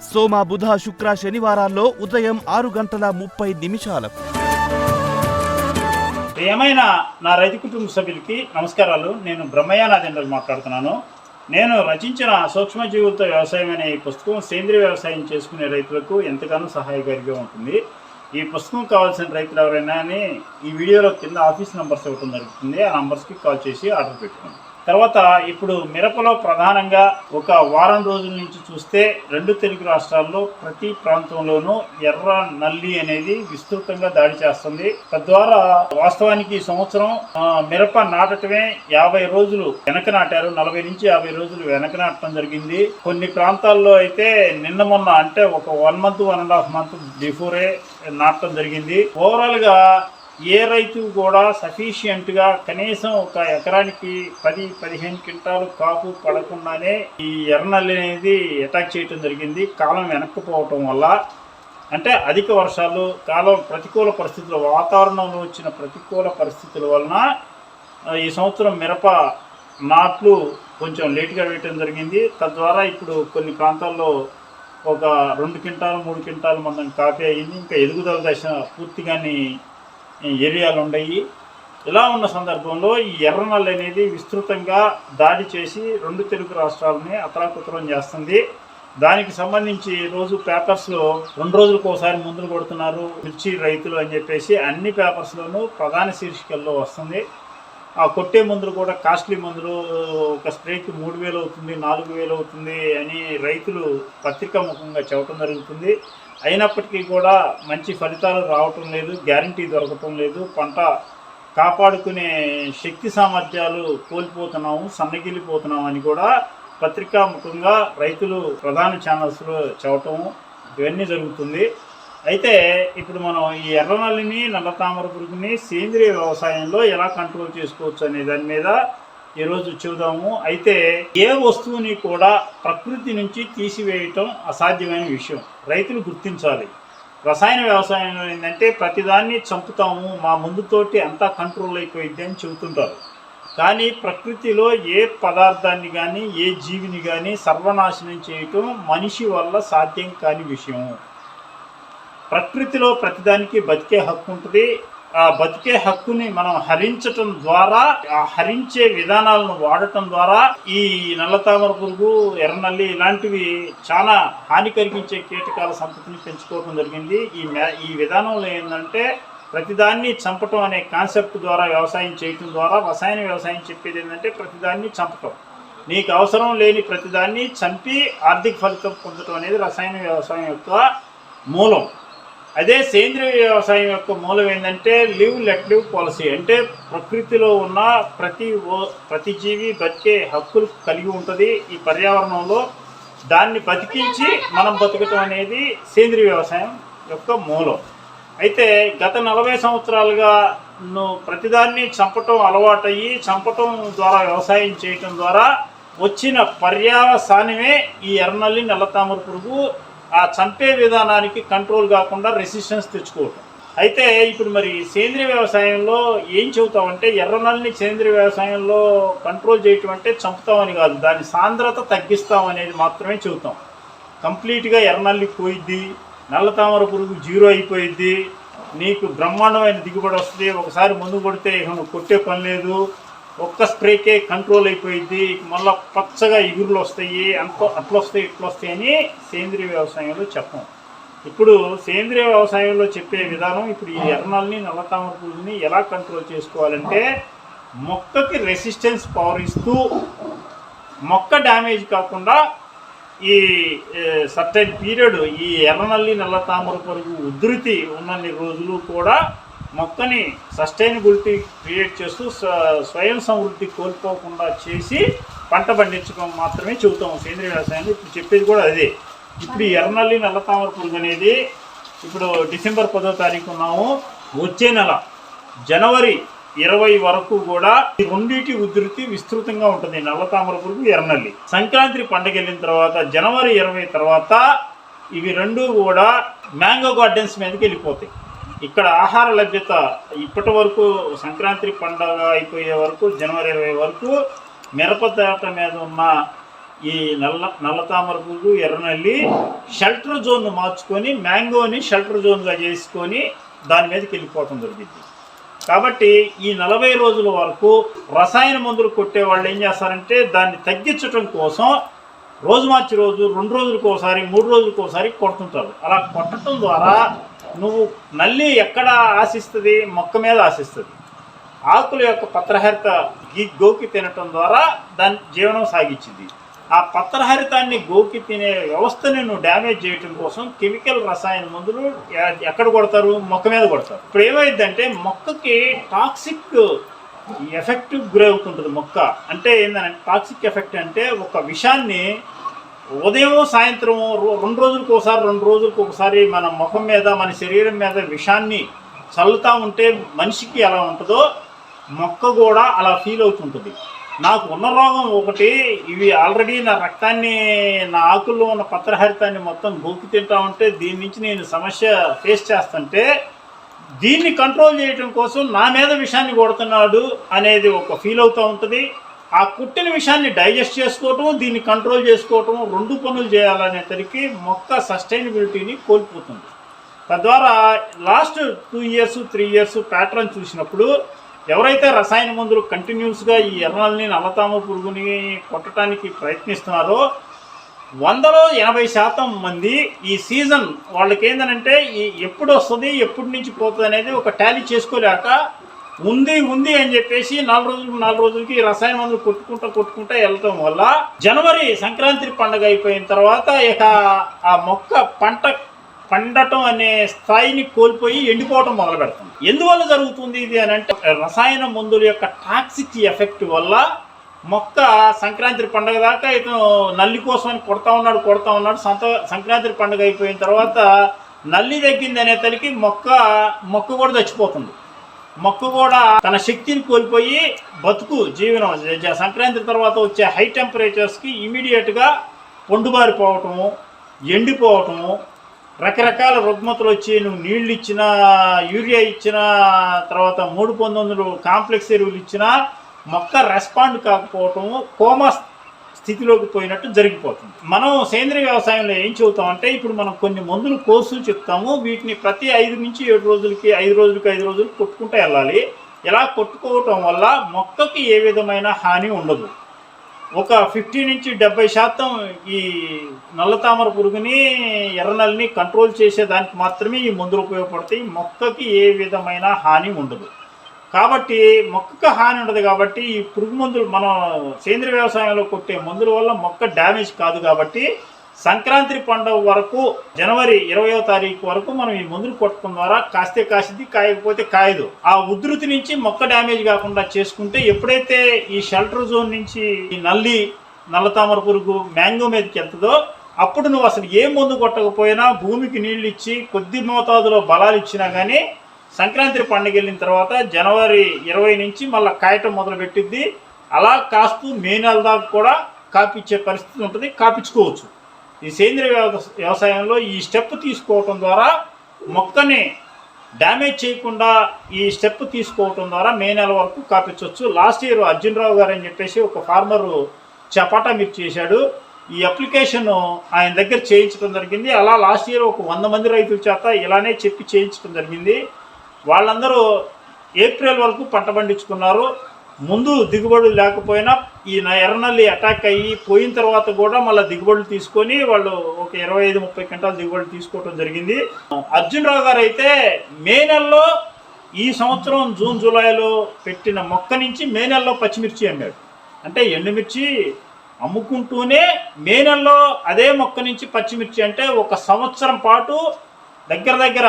సోమ బుధ శుక్ర శనివారాల్లో ఉదయం ఆరు గంటల ముప్పై నిమిషాలకు. ఏమైనా నా రైతు కుటుంబ సభ్యులకి నమస్కారాలు. నేను బ్రహ్మయ్య నాదేంద్రలు మాట్లాడుతున్నాను. నేను రచించిన సూక్ష్మజీవులతో వ్యవసాయం అనే ఈ పుస్తకం సేంద్రియ వ్యవసాయం చేసుకునే రైతులకు ఎంతగానో సహాయకారిగా ఉంటుంది. ఈ పుస్తకం కావాల్సిన రైతులు ఎవరైనా అని ఈ వీడియోలో కింద ఆఫీస్ నెంబర్స్ ఇవ్వడం జరుగుతుంది. ఆ నంబర్స్కి కాల్ చేసి ఆర్డర్ పెట్టుకోండి. తర్వాత ఇప్పుడు మిరపలో ప్రధానంగా ఒక వారం రోజుల నుంచి చూస్తే రెండు తెలుగు రాష్ట్రాల్లో ప్రతి ప్రాంతంలోనూ ఎర్ర నల్లి అనేది విస్తృతంగా దాడి చేస్తుంది. తద్వారా వాస్తవానికి ఈ సంవత్సరం మిరప నాటటమే యాభై రోజులు వెనక నాటారు. నలభై నుంచి యాభై రోజులు వెనక నాటడం జరిగింది. కొన్ని ప్రాంతాల్లో అయితే నిన్న మొన్న అంటే ఒక one month one and half month before నాటడం జరిగింది. ఓవరాల్గా ఏ రైతు కూడా సఫీషియంట్గా కనీసం ఒక ఎకరానికి పది పదిహేను క్వింటాలు కాపు పడకుండానే ఈ ఎర్రనల్లి అనేది అటాక్ చేయటం జరిగింది. కాలం వెనక్కిపోవటం వల్ల అంటే అధిక వర్షాలు కాలం ప్రతికూల పరిస్థితులు వాతావరణంలో వచ్చిన ప్రతికూల పరిస్థితుల వలన ఈ సంవత్సరం మిరప నాట్లు కొంచెం లేట్గా వేయటం జరిగింది. తద్వారా ఇప్పుడు కొన్ని ప్రాంతాల్లో ఒక రెండు క్వింటాలు మూడు క్వింటాలు మందం కాపీ అయ్యింది ఇంకా ఎదుగుదల దశ పూర్తిగాని ఏరియాలు ఉన్నాయి ఇలా ఉన్న సందర్భంలో ఈ ఎర్రనల్లి అనేది విస్తృతంగా దాడి చేసి రెండు తెలుగు రాష్ట్రాలని అతలాకుతలం చేస్తుంది. దానికి సంబంధించి రోజు పేపర్స్లో రెండు రోజులకు ఒకసారి మందులు కొడుతున్నారు మిర్చి రైతులు అని చెప్పేసి అన్ని పేపర్స్లోనూ ప్రధాన శీర్షికల్లో వస్తుంది. ఆ కొట్టే మందులు కూడా కాస్ట్లీ మందులు ఒక స్ప్రేకి మూడు వేలు అవుతుంది నాలుగు వేలు అవుతుంది అని రైతులు పత్రికా ముఖంగా చెప్పడం జరుగుతుంది. అయినప్పటికీ కూడా మంచి ఫలితాలు రావటం లేదు గ్యారంటీ దొరకటం లేదు. పంట కాపాడుకునే శక్తి సామర్థ్యాలు కోల్పోతున్నాము సన్నగిలిపోతున్నాం అని కూడా పత్రికా ముఖంగా రైతులు ప్రధాన ఛానల్స్లో చెప్పటం ఇవన్నీ జరుగుతుంది. అయితే ఇప్పుడు మనం ఈ ఎర్రనల్లిని నల్ల తామర పురుగుని సేంద్రియ వ్యవసాయంలో ఎలా కంట్రోల్ చేసుకోవచ్చు అనే దాని మీద ఈరోజు చూద్దాము. అయితే ఏ వస్తువుని కూడా ప్రకృతి నుంచి తీసివేయటం అసాధ్యమైన విషయం. రైతులు గుర్తించాలి. రసాయన వ్యవసాయంలో ఏంటంటే ప్రతిదాన్ని చంపుతాము. మా ముందుతోటి అంతా కంట్రోల్ అయిపోయింది అని చెబుతుంటారు. కానీ ప్రకృతిలో ఏ పదార్థాన్ని కానీ ఏ జీవిని కానీ సర్వనాశనం చేయటం మనిషి వల్ల సాధ్యం కాని విషయం. ప్రకృతిలో ప్రతిదానికి బతికే హక్కు ఉంటుంది. ఆ బతికే హక్కుని మనం హరించటం ద్వారా ఆ హరించే విధానాలను వాడటం ద్వారా ఈ నల్లతామర పురుగు ఎర్రనల్లి ఇలాంటివి చాలా హాని కలిగించే కీటకాల సంతతిని పెంచుకోవడం జరిగింది. ఈ ఈ విధానంలో ఏంటంటే ప్రతిదాన్ని చంపటం అనే కాన్సెప్ట్ ద్వారా వ్యవసాయం చేయటం ద్వారా రసాయన వ్యవసాయం చెప్పేది ఏంటంటే ప్రతిదాన్ని చంపటం. నీకు అవసరం లేని ప్రతిదాన్ని చంపి ఆర్థిక ఫలితం పొందటం అనేది రసాయన వ్యవసాయం యొక్క మూలం. అదే సేంద్రియ వ్యవసాయం యొక్క మూలం ఏంటంటే లివ్ లెట్ లివ్ పాలసీ. అంటే ప్రకృతిలో ఉన్న ప్రతి ఓ- ప్రతి జీవి బతికే హక్కులు కలిగి ఉంటుంది ఈ పర్యావరణంలో. దాన్ని బతికించి మనం బతకటం అనేది సేంద్రియ వ్యవసాయం యొక్క మూలం. అయితే గత నలభై సంవత్సరాలుగా ను ప్రతిదాన్ని చంపటం అలవాటయ్యి చంపటం ద్వారా వ్యవసాయం చేయటం ద్వారా వచ్చిన పర్యావసానమే ఈ ఎర్రనల్లి నల్లతామర పురుగు ఆ చంపే విధానానికి కంట్రోల్ కాకుండా రెసిస్టెన్స్ తెచ్చుకోవటం. అయితే ఇప్పుడు మరి సేంద్రియ వ్యవసాయంలో ఏం చెబుతామంటే ఎర్రనల్ని సేంద్రియ వ్యవసాయంలో కంట్రోల్ చేయటం అంటే చంపుతామని కాదు. దాని సాంద్రత తగ్గిస్తాం అనేది మాత్రమే చెబుతాం. కంప్లీట్గా ఎర్రనల్లి పోయిద్ది నల్ల తామర పురుగు జీరో అయిపోయిద్ది నీకు బ్రహ్మాండమైన దిగుబడి వస్తుంది ఒకసారి ముందు కొడితే ఇక కొట్టే పని లేదు ఒక్క స్ప్రేకే కంట్రోల్ అయిపోయింది మళ్ళీ పచ్చగా ఇగురులు వస్తాయి. అంత అట్లా వస్తాయి ఇట్లా వస్తాయి అని సేంద్రియ వ్యవసాయంలో చెప్పం. ఇప్పుడు సేంద్రియ వ్యవసాయంలో చెప్పే విధానం ఇప్పుడు ఈ ఎర్రనల్ని నల్ల తామర పురుగుని ఎలా కంట్రోల్ చేసుకోవాలంటే మొక్కకి రెసిస్టెన్స్ పవర్ ఇస్తూ మొక్క డ్యామేజ్ కాకుండా ఈ సర్టైన్ పీరియడ్ ఈ ఎర్రనల్లి నల్ల తామర పురుగు ఉధృతి ఉన్నన్ని రోజులు కూడా మొక్కని సస్టైనబిలిటీ క్రియేట్ చేస్తూ స్వయం సమృద్ధి కోల్పోకుండా చేసి పంట పండించడం మాత్రమే చెబుతాం సేంద్రియ వ్యవసాయాన్ని. ఇప్పుడు చెప్పేది కూడా అదే. ఇప్పుడు ఎర్రనల్లి నల్ల తామర పురుగు అనేది ఇప్పుడు డిసెంబర్ పదో తారీఖు ఉన్నాము. వచ్చే నెల జనవరి ఇరవై వరకు కూడా ఈ రెండింటి ఉధృతి విస్తృతంగా ఉంటుంది. నల్ల తామర పురుగు ఎర్రనల్లి. సంక్రాంతి పండుగ వెళ్ళిన తర్వాత జనవరి ఇరవై తర్వాత ఇవి రెండు కూడా మ్యాంగో గార్డెన్స్ మీదకి వెళ్ళిపోతాయి. ఇక్కడ ఆహార లభ్యత ఇప్పటి వరకు సంక్రాంతి పండుగ అయిపోయే వరకు జనవరి ఇరవై వరకు మిరప మీద ఉన్న ఈ నల్ల నల్ల తామర పువ్వు ఎర్రనల్లి షెల్టర్ జోన్ను మార్చుకొని మ్యాంగోని షెల్టర్ జోన్గా చేసుకొని దాని మీదకి వెళ్ళిపోవటం జరిగింది. కాబట్టి ఈ నలభై రోజుల వరకు రసాయన మందులు కొట్టే వాళ్ళు ఏం చేస్తారంటే దాన్ని తగ్గించడం కోసం రోజు మార్చి రోజు రెండు రోజులకు ఒకసారి మూడు రోజులకు ఒకసారి కొడుతుంటారు. అలా కొట్టడం ద్వారా నువ్వు నల్లి ఎక్కడ ఆశిస్తుంది? మొక్క మీద ఆశిస్తుంది. ఆకుల యొక్క పత్రహరిత గీ గోకి తినటం ద్వారా దాని జీవనం సాగించింది. ఆ పత్రహరితాన్ని గోకి తినే వ్యవస్థని నువ్వు డ్యామేజ్ చేయటం కోసం కెమికల్ రసాయన మందులు ఎక్కడ కొడతారు? మొక్క మీద కొడతారు. ఇప్పుడు ఏమైందంటే మొక్కకి టాక్సిక్ ఎఫెక్ట్ గురవుతుంటుంది మొక్క. అంటే ఏంటంటే టాక్సిక్ ఎఫెక్ట్ అంటే ఒక విషాన్ని ఉదయం సాయంత్రం రో- రెండు రోజులకు ఒకసారి రెండు రోజులకు ఒకసారి మన ముఖం మీద మన శరీరం మీద విషాన్ని చల్లుతూ ఉంటే మనిషికి ఎలా ఉంటుందో మొక్క కూడా అలా ఫీల్ అవుతుంటుంది. నాకు ఉన్న రోగం ఒకటి ఇవి ఆల్రెడీ నా రక్తాన్ని నా ఆకుల్లో ఉన్న పత్రహరితాన్ని మొత్తం గోకి తింటా ఉంటే దీని నుంచి నేను సమస్య ఫేస్ చేస్తుంటే దీన్ని కంట్రోల్ చేయడం కోసం నా మీద విషాన్ని కొడుతున్నాడు అనేది ఒక ఫీల్ అవుతూ ఉంటుంది. ఆ కుట్టిన విషయాన్ని డైజెస్ట్ చేసుకోవటం దీన్ని కంట్రోల్ చేసుకోవటం రెండు పనులు చేయాలనేసరికి మొక్క సస్టైనబిలిటీని కోల్పోతుంది. తద్వారా last two years three years pattern చూసినప్పుడు ఎవరైతే రసాయన మందులు కంటిన్యూస్గా ఈ ఎర్రనల్ని నల్లతామ పురుగుని కొట్టడానికి ప్రయత్నిస్తున్నారో వందలో ఎనభై శాతం మంది ఈ సీజన్ వాళ్ళకి ఏంటంటే ఈ ఎప్పుడు వస్తుంది ఎప్పటి నుంచి పోతుంది అనేది ఒక టాలీ చేసుకోలేక ఉంది ఉంది అని చెప్పేసి నాలుగు రోజులకు నాలుగు రోజులకి రసాయన మందులు కొట్టుకుంటా కొట్టుకుంటా వెళ్ళటం వల్ల జనవరి సంక్రాంతి పండుగ అయిపోయిన తర్వాత ఇక ఆ మొక్క పంట పండటం అనే స్థాయిని కోల్పోయి ఎండిపోవటం మొదలు పెడుతుంది. ఎందువల్ల జరుగుతుంది ఇది అని అంటే రసాయన మందుల యొక్క టాక్సిక్ ఎఫెక్ట్ వల్ల మొక్క సంక్రాంతి పండుగ దాకా ఇతను నల్లి కోసం అని కొడతా ఉన్నాడు కొడతా ఉన్నాడు. సంత సంక్రాంతి పండుగ అయిపోయిన తర్వాత నల్లి తగ్గింది అనే మొక్క మొక్క కూడా చచ్చిపోతుంది. మొక్క కూడా తన శక్తిని కోల్పోయి బతుకు జీవనం సంక్రాంతి తర్వాత వచ్చే హై టెంపరేచర్స్కి ఇమీడియట్గా పొండుబారిపోవటము ఎండిపోవటము రకరకాల రుగ్మతలు వచ్చి నువ్వు నీళ్ళు ఇచ్చినా యూరియా ఇచ్చిన తర్వాత మూడు పంతొమ్మిది కాంప్లెక్స్ ఎరువులు ఇచ్చినా మొక్క రెస్పాండ్ కాకపోవటము కోమా స్థితిలోకి పోయినట్టు జరిగిపోతుంది. మనం సేంద్రియ వ్యవసాయంలో ఏం చెబుతామంటే ఇప్పుడు మనం కొన్ని మందులు కోసు చెప్తాము. వీటిని ప్రతి ఐదు నుంచి ఏడు రోజులకి ఐదు రోజులకి ఐదు రోజులు కొట్టుకుంటూ వెళ్ళాలి. ఇలా కొట్టుకోవటం వల్ల మొక్కకి ఏ విధమైన హాని ఉండదు. ఒక ఫిఫ్టీ నుంచి డెబ్బై శాతం ఈ నల్లతామర పురుగుని ఎర్రనల్ని కంట్రోల్ చేసేదానికి మాత్రమే ఈ మందులు ఉపయోగపడతాయి. మొక్కకి ఏ విధమైన హాని ఉండదు. కాబట్టి మొక్కకు హాని ఉండదు కాబట్టి ఈ పురుగు మందులు మనం సేంద్రియ వ్యవసాయంలో కొట్టే మందుల వల్ల మొక్క డ్యామేజ్ కాదు కాబట్టి సంక్రాంతి పండుగ వరకు జనవరి ఇరవయో తారీఖు వరకు మనం ఈ మందులు కొట్టడం ద్వారా కాస్తే కాసింది కాయకపోతే కాయదు. ఆ ఉధృతి నుంచి మొక్క డ్యామేజ్ కాకుండా చేసుకుంటే ఎప్పుడైతే ఈ షెల్టర్ జోన్ నుంచి ఈ నల్లి నల్లతామర పురుగు మ్యాంగో మీదకి వెళ్తుందో అప్పుడు నువ్వు అసలు ఏ మందు కొట్టకపోయినా భూమికి నీళ్ళు ఇచ్చి కొద్ది మోతాదులో బలాలు ఇచ్చినా కానీ సంక్రాంతి పండుగ వెళ్ళిన తర్వాత జనవరి ఇరవై నుంచి మళ్ళీ కాయటం మొదలు పెట్టిద్ది అలా కాస్తూ మే నెల దాకా కూడా కాపిచ్చే పరిస్థితి ఉంటుంది. కాపించుకోవచ్చు. ఈ సేంద్రియ వ్యవ- వ్యవసాయంలో ఈ స్టెప్ తీసుకోవటం ద్వారా మొక్కని డ్యామేజ్ చేయకుండా ఈ స్టెప్ తీసుకోవటం ద్వారా మే నెల వరకు కాపించవచ్చు. లాస్ట్ ఇయర్ అర్జున్ రావు గారు అని చెప్పేసి ఒక ఫార్మరు చపాటా మిర్చి చేశాడు. ఈ అప్లికేషన్ ఆయన దగ్గర చేయించడం జరిగింది. అలా లాస్ట్ ఇయర్ ఒక వంద మంది రైతుల చేత ఇలానే చెప్పి చేయించడం జరిగింది. వాళ్ళందరూ ఏప్రిల్ వరకు పంట పండించుకున్నారు. ముందు దిగుబడులు లేకపోయినా ఈ ఎర్రనల్లి అటాక్ అయ్యి పోయిన తర్వాత కూడా మళ్ళీ దిగుబడులు తీసుకొని వాళ్ళు ఒక ఇరవై ఐదు ముప్పై క్వింటాలు దిగుబడులు తీసుకోవడం జరిగింది. అర్జున్ రావు గారు అయితే మే నెలలో ఈ సంవత్సరం జూన్ జూలైలో పెట్టిన మొక్క నుంచి మే నెలలో పచ్చిమిర్చి అమ్మాడు అంటే ఎండుమిర్చి అమ్ముకుంటూనే మే నెలలో అదే మొక్క నుంచి పచ్చిమిర్చి అంటే ఒక సంవత్సరం పాటు దగ్గర దగ్గర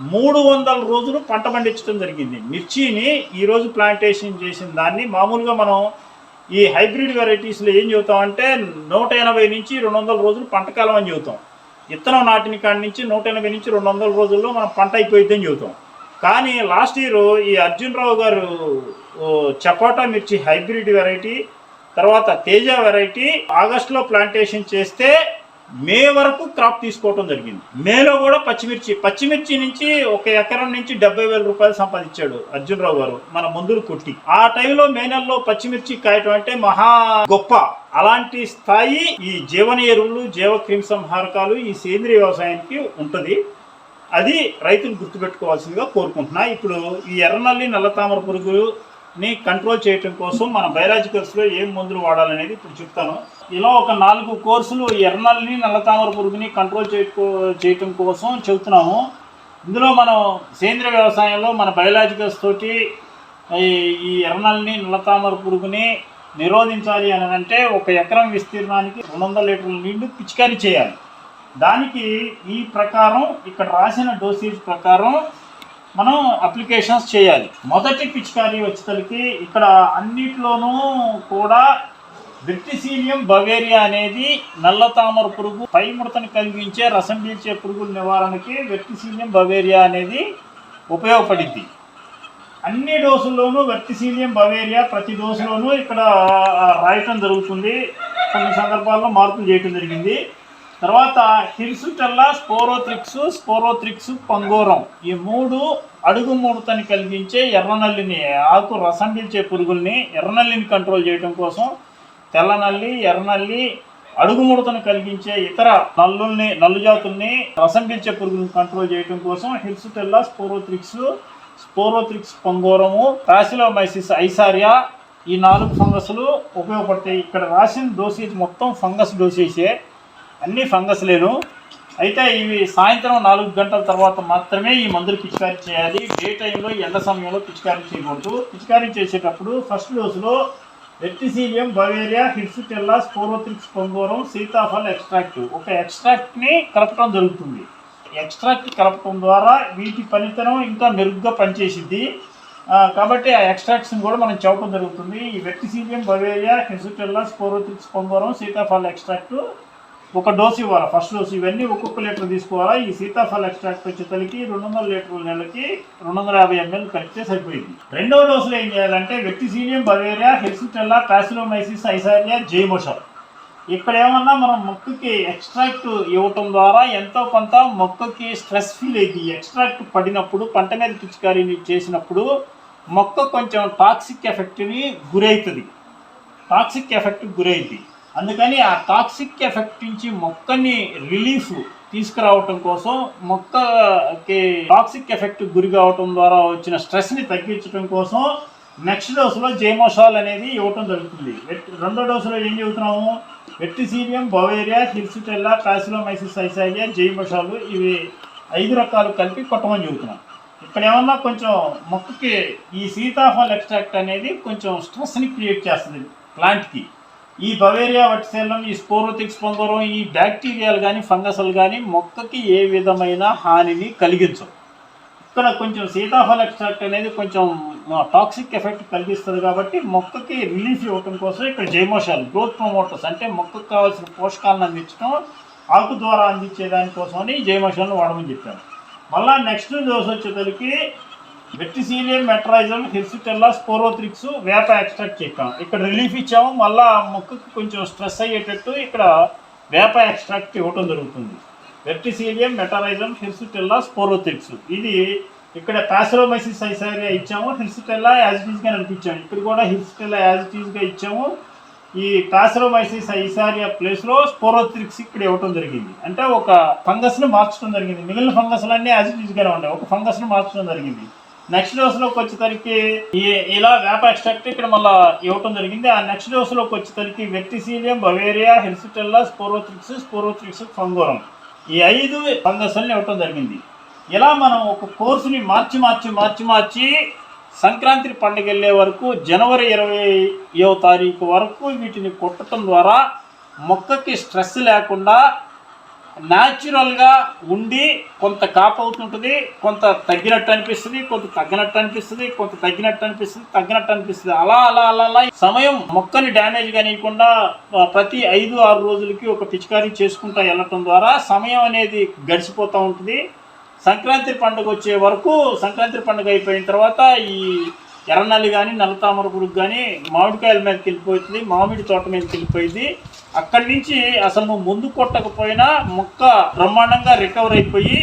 మూడు వందల రోజులు పంట పండించడం జరిగింది. మిర్చిని ఈరోజు ప్లాంటేషన్ చేసిన దాన్ని మామూలుగా మనం ఈ హైబ్రిడ్ వెరైటీస్లో ఏం చెబుతామంటే నూట ఎనభై నుంచి రెండు వందల రోజులు పంటకాలం అని చెబుతాం. విత్తనం నాటిన కాడి నుంచి నూట ఎనభై నుంచి రెండు వందల రోజుల్లో మనం పంట అయిపోయిద్దని చెబుతాం. కానీ లాస్ట్ ఇయర్ ఈ అర్జున్ రావు గారు చపోటా చపాటా మిర్చి హైబ్రిడ్ వెరైటీ తర్వాత తేజ వెరైటీ ఆగస్టులో ప్లాంటేషన్ చేస్తే మే వరకు క్రాప్ తీసుకోవటం జరిగింది. మేలో కూడా పచ్చిమిర్చి పచ్చిమిర్చి నుంచి ఒక ఎకరం నుంచి డెబ్బై వేల రూపాయలు సంపాదించాడు అర్జున్ రావు గారు మన మందులు కొట్టి. ఆ టైంలో మే నెలలో పచ్చిమిర్చి కాయటం అంటే మహా గొప్ప. అలాంటి స్థాయి ఈ జీవన ఎరువులు జీవ క్రిమి సంహారకాలు ఈ సేంద్రియ వ్యవసాయానికి ఉంటుంది. అది రైతులు గుర్తుపెట్టుకోవాల్సిందిగా కోరుకుంటున్నా. ఇప్పుడు ఈ ఎర్రనల్లి నల్ల తామర పురుగులు ని కంట్రోల్ చేయటం కోసం మన బయలాజికల్స్లో ఏం మందులు వాడాలనేది ఇప్పుడు చెప్తాను. ఇలా ఒక నాలుగు కోర్సులు ఈ నల్ల నల్లతామర పురుగుని కంట్రోల్ చేయటం చేయటం కోసం చెబుతున్నాము. ఇందులో మనం సేంద్రియ వ్యవసాయంలో మన బయలాజికల్స్ తోటి ఈ ఈ నల్ల నల్లతామర పురుగుని నిరోధించాలి అని అంటే ఒక ఎకరం విస్తీర్ణానికి రెండు వందల లీటర్ల నీళ్ళు పిచికారీ చేయాలి. దానికి ఈ ప్రకారం ఇక్కడ రాసిన డోసేజ్ ప్రకారం మనం అప్లికేషన్స్ చేయాలి. మొదటి పిచికారీ వచ్చేసరికి ఇక్కడ అన్నిట్లోనూ కూడా బ్రిటిసీలియం బవేరియా అనేది నల్ల తామర పురుగు పై ముడతను కలిగించే రసం పీల్చే పురుగుల నివారణకి వెర్టిసీలియం బవేరియా అనేది ఉపయోగపడింది. అన్ని డోసుల్లోనూ వెర్టిసీలియం బవేరియా ప్రతి డోసులోనూ ఇక్కడ రాయటం జరుగుతుంది. కొన్ని సందర్భాల్లో మార్పులు చేయటం జరిగింది. తర్వాత హిర్సుటల్లా స్పోరోత్రిక్స్ స్పోరోత్రిక్స్ పంగోరం. ఈ మూడు అడుగు ముడతని కలిగించే ఎర్రనల్లిని ఆకు రసం పిలిచే పురుగుల్ని ఎర్రనల్లిని కంట్రోల్ చేయడం కోసం తెల్లనల్లి ఎర్రనల్లి అడుగు ముడతను కలిగించే ఇతర నల్లుల్ని నల్లు జాతుల్ని రసం పిలిచే పురుగులను కంట్రోల్ చేయడం కోసం హిర్సుటెల్లా స్పోరోత్రిక్స్ స్పోరోత్రిక్స్ పంగోరము పాసిలోమైసిస్ ఐసారియా ఈ నాలుగు ఫంగస్లు ఉపయోగపడతాయి. ఇక్కడ రాసిన డోసేజ్ మొత్తం ఫంగస్ డోసేజే అన్ని ఫంగస్ లేను. అయితే ఇవి సాయంత్రం నాలుగు గంటల తర్వాత మాత్రమే ఈ మందులు పిచికారీ చేయాలి. డే టైంలో ఎండ సమయంలో పిచికారీ చేయకూడదు. పిచికారీ చేసేటప్పుడు ఫస్ట్ డోసులో వెర్టిసీలియం బవేరియా హిర్సుటెల్లా స్పోరోత్రిక్స్ పొంగోరం సీతాఫల్ ఎక్స్ట్రాక్ట్. ఒక ఎక్స్ట్రాక్ట్ని కలపడం జరుగుతుంది. ఎక్స్ట్రాక్ట్ కలపడం ద్వారా వీటి పనితనం ఇంకా మెరుగ్గా పనిచేసింది కాబట్టి ఆ ఎక్స్ట్రాక్ట్స్ని కూడా మనం చెప్పడం జరుగుతుంది. ఈ వెర్టిసీలియం బవేరియా హిర్సుటెల్లా స్పోరోత్రిక్స్ పొంగోరం సీతాఫల్ ఎక్స్ట్రాక్ట్ ఒక డోసు ఇవ్వాలి? First dose. ఇవన్నీ ఒక్కొక్క లీటర్ తీసుకోవాలా? ఈ సీతాఫల ఎక్స్ట్రాక్ట్ వచ్చేసరికి రెండు వందల లీటర్ల నెలకి రెండు వందల యాభై ఎంఎల్ కలిపితే సరిపోయింది. రెండవ డోసులో ఏం చేయాలంటే వెక్టిసీనియం బవేరియా హెల్సిటెల్లా ప్యాసిలోమైసిస్ ఐసారియా జైమోషల్. ఇక్కడ ఏమన్నా మనం మొక్కకి ఎక్స్ట్రాక్ట్ ఇవ్వటం ద్వారా ఎంతో కొంత మొక్కకి స్ట్రెస్ ఫీల్ అయ్యి ఎక్స్ట్రాక్ట్ పడినప్పుడు పంట మీద పిచికారీ చేసినప్పుడు మొక్క కొంచెం టాక్సిక్ ఎఫెక్ట్ని గురవుతుంది టాక్సిక్ ఎఫెక్ట్ గురైంది. అందుకని ఆ టాక్సిక్ ఎఫెక్ట్ నుంచి మొక్కని రిలీఫ్ తీసుకురావటం కోసం మొక్కకి టాక్సిక్ ఎఫెక్ట్ గురి కావటం ద్వారా వచ్చిన స్ట్రెస్ని తగ్గించడం కోసం నెక్స్ట్ డోసులో జైమోషాల్ అనేది ఇవ్వటం జరుగుతుంది. రెండో డోసులో ఏం చెబుతున్నాము? వెట్టిసీరియం బవేరియా హిల్సిటెల్లా ప్యాసిలోమైసిస్ ఐసారియా జైమోషాలు ఇవి ఐదు రకాలు కలిపి కొట్టమని చెబుతున్నాం. ఇక్కడ ఏమన్నా కొంచెం మొక్కకి ఈ సీతాఫల్ ఎక్స్ట్రాక్ట్ అనేది కొంచెం స్ట్రెస్ని క్రియేట్ చేస్తుంది ప్లాంట్కి. ఈ బవేరియా వటిసెల్లం ఈ స్పోరోతిక్స్ పొంగరం ఈ బ్యాక్టీరియాలు కానీ ఫంగస్లు కానీ మొక్కకి ఏ విధమైన హానిని కలిగించవు. ఇక్కడ కొంచెం సీతాఫల ఎక్స్ట్రాక్ట్ అనేది కొంచెం టాక్సిక్ ఎఫెక్ట్ కలిగిస్తుంది కాబట్టి మొక్కకి రిలీఫ్ ఇవ్వటం కోసం ఇక్కడ జైమోషాల్ గ్రోత్ ప్రమోటర్స్ అంటే మొక్కకు కావాల్సిన పోషకాలను అందించడం ఆకు ద్వారా అందించే దానికోసమని ఈ జైమోషాల్ని వాడమని చెప్పాను మళ్ళీ నెక్స్ట్ డోస్ వచ్చేసరికి వెట్టిసీలియం మెట్రైజం హిర్సిటెల్లా స్పోరోత్రిక్స్ వేప ఎక్స్ట్రాక్ట్ చెప్పాం ఇక్కడ రిలీఫ్ ఇచ్చాము మళ్ళా మొక్కకు కొంచెం స్ట్రెస్ అయ్యేటట్టు ఇక్కడ వేప ఎక్స్ట్రాక్ట్ ఇవ్వటం జరుగుతుంది. వెర్టిసీలియం మెటరైజం హిర్సిటెల్లా స్పోరోత్రిక్స్ ఇది ఇక్కడ ప్యాసరోమైసిస్ ఐసారియా ఇచ్చాము హిర్సిటెల్లా యాజ్ ఇట్ ఈస్గా నడిపించాము ఇక్కడ కూడా హిర్సిటెల్లా యాజ్ ఇట్ ఈస్గా ఇచ్చాము. ఈ ప్యాసరోమైసిస్ ఐసారియా ప్లేస్లో స్పోరోత్రిక్స్ ఇక్కడ ఇవ్వటం జరిగింది. అంటే ఒక ఫంగస్ని మార్చడం జరిగింది. మిగిలిన ఫంగస్లన్నీ యాజ్ ఇట్ ఈస్గానే ఉన్నాయి. ఒక ఫంగస్ని మార్చడం జరిగింది. నెక్స్ట్ డోస్లోకి వచ్చేసరికి ఇలా వేప ఎక్స్ట్రాక్ట్ ఇక్కడ మళ్ళీ ఇవ్వటం జరిగింది. ఆ నెక్స్ట్ డోస్లోకి వచ్చేసరికి వెక్టిసీలియం బవేరియా హెర్సిటెల్లా స్పోరోత్రిక్స్ స్పోరోత్రిక్స్ ఫంగోరం ఈ ఐదు ఫంగస్ని ఇవ్వటం జరిగింది. ఇలా మనం ఒక కోర్సుని మార్చి మార్చి మార్చి మార్చి సంక్రాంతి పండుగ వెళ్ళే వరకు జనవరి ఇరవైయో తారీఖు వరకు వీటిని కొట్టడం ద్వారా మొక్కకి స్ట్రెస్ లేకుండా న్యాచురల్గా ఉండి కొంత కాప్ అవుతుంటుంది కొంత తగ్గినట్టు అనిపిస్తుంది కొంత తగ్గినట్టు అనిపిస్తుంది కొంత తగ్గినట్టు అనిపిస్తుంది తగ్గినట్టు అనిపిస్తుంది. అలా అలా అలా అలా సమయం మొక్కని డ్యామేజ్ కానీయకుండా ప్రతి ఐదు ఆరు రోజులకి ఒక పిచికారీ చేసుకుంటా వెళ్ళటం ద్వారా సమయం అనేది గడిచిపోతూ ఉంటుంది. సంక్రాంతి పండుగ వచ్చే వరకు సంక్రాంతి పండుగ అయిపోయిన తర్వాత ఈ ఎర్రనల్లి కానీ నల్లతామర పురుగు కానీ మామిడికాయల మీదకి వెళ్ళిపోతుంది మామిడి తోట మీదకి వెళ్ళిపోయింది. అక్కడి నుంచి అసలు నువ్వు ముందు కొట్టకపోయినా మొక్క బ్రహ్మాండంగా రికవర్ అయిపోయి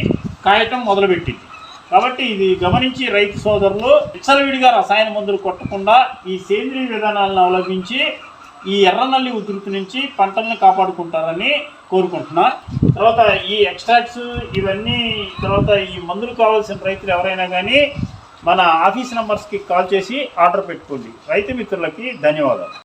కాయటం మొదలుపెట్టింది. కాబట్టి ఇది గమనించి రైతు సోదరులు విచ్చలవిడిగా రసాయన మందులు కొట్టకుండా ఈ సేంద్రియ విధానాలను అవలంబించి ఈ ఎర్రనల్లి ఉధృతి నుంచి పంటల్ని కాపాడుకుంటారని కోరుకుంటున్నా. తర్వాత ఈ ఎక్స్ట్రాక్ట్స్ ఇవన్నీ తర్వాత ఈ మందులు కావాల్సిన రైతులు ఎవరైనా కానీ మన ఆఫీస్ నెంబర్స్కి కాల్ చేసి ఆర్డర్ పెట్టుకోండి. రైతు మిత్రులకి ధన్యవాదాలు.